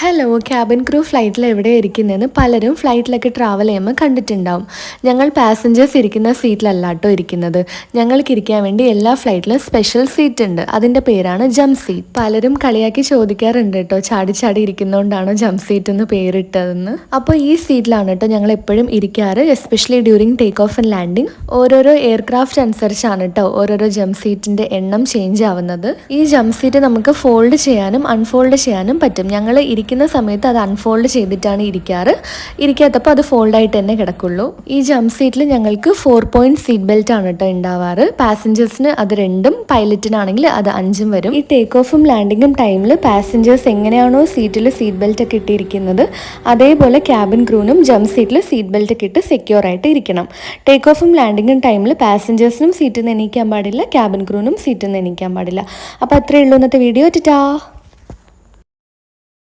Hello cabin crew ഫ്ലൈറ്റിൽ എവിടെ ഇരിക്കുന്നതെന്ന് പലരും ഫ്ലൈറ്റിലൊക്കെ ട്രാവൽ ചെയ്യുമ്പോൾ കണ്ടിട്ടുണ്ടാവും. ഞങ്ങൾ പാസഞ്ചേഴ്സ് ഇരിക്കുന്ന സീറ്റിലല്ല കേട്ടോ ഇരിക്കുന്നത്. ഞങ്ങൾക്ക് ഇരിക്കാൻ വേണ്ടി എല്ലാ ഫ്ലൈറ്റിലും സ്പെഷ്യൽ സീറ്റ് ഉണ്ട്. അതിന്റെ പേരാണ് ജം സീറ്റ് പലരും കളിയാക്കി ചോദിക്കാറുണ്ട് കേട്ടോ ചാടി ചാടി ഇരിക്കുന്നതുകൊണ്ടാണോ ജം സീറ്റ് എന്ന് പേരിട്ടതെന്ന്. അപ്പോൾ ഈ സീറ്റിലാണ് കേട്ടോ ഞങ്ങൾ എപ്പോഴും ഇരിക്കാറ് especially during take off and landing ഓരോരോ എയർക്രാഫ്റ്റ് അനുസരിച്ചാണ് കേട്ടോ ഓരോരോ ജം സീറ്റിന്റെ എണ്ണം ചേഞ്ച് ആവുന്നത്. ഈ ജം സീറ്റ് നമുക്ക് ഫോൾഡ് ചെയ്യാനും അൺഫോൾഡ് ചെയ്യാനും പറ്റും. ഞങ്ങൾ ഇരിക്കുന്ന സമയത്ത് അത് അൺഫോൾഡ് ചെയ്തിട്ടാണ് ഇരിക്കാറ്. ഇരിക്കാത്തപ്പോൾ അത് ഫോൾഡായിട്ട് തന്നെ കിടക്കുള്ളൂ. ഈ ജംപ് സീറ്റിൽ ഞങ്ങൾക്ക് ഫോർ പോയിന്റ് സീറ്റ് ബെൽറ്റ് ആണ് കേട്ടോ ഉണ്ടാവാറ് പാസഞ്ചേഴ്സിന് അത് രണ്ടും പൈലറ്റിനാണെങ്കിൽ അത് അഞ്ചും വരും. ഈ ടേക്ക് ഓഫും ലാൻഡിങ്ങും ടൈമിൽ പാസഞ്ചേഴ്സ് എങ്ങനെയാണോ സീറ്റിൽ സീറ്റ് ബെൽറ്റ് ഒക്കെ ഇട്ടിരിക്കുന്നത് അതേപോലെ ക്യാബിൻ ക്രൂനും ജംപ് സീറ്റിൽ സീറ്റ് ബെൽറ്റ് ഒക്കെ ഇട്ട് സെക്യൂർ ആയിട്ട് ഇരിക്കണം. ടേക്ക് ഓഫും ലാൻഡിങ്ങും ടൈമിൽ പാസഞ്ചേഴ്സിനും സീറ്റിൽ നിന്ന് എണീക്കാൻ പാടില്ല ക്യാബിൻ ക്രൂനും സീറ്റിൽ നിന്ന് എണീക്കാൻ പാടില്ല. അപ്പോൾ അത്രയേ ഉള്ളൂ ഇന്നത്തെ വീഡിയോ ടാ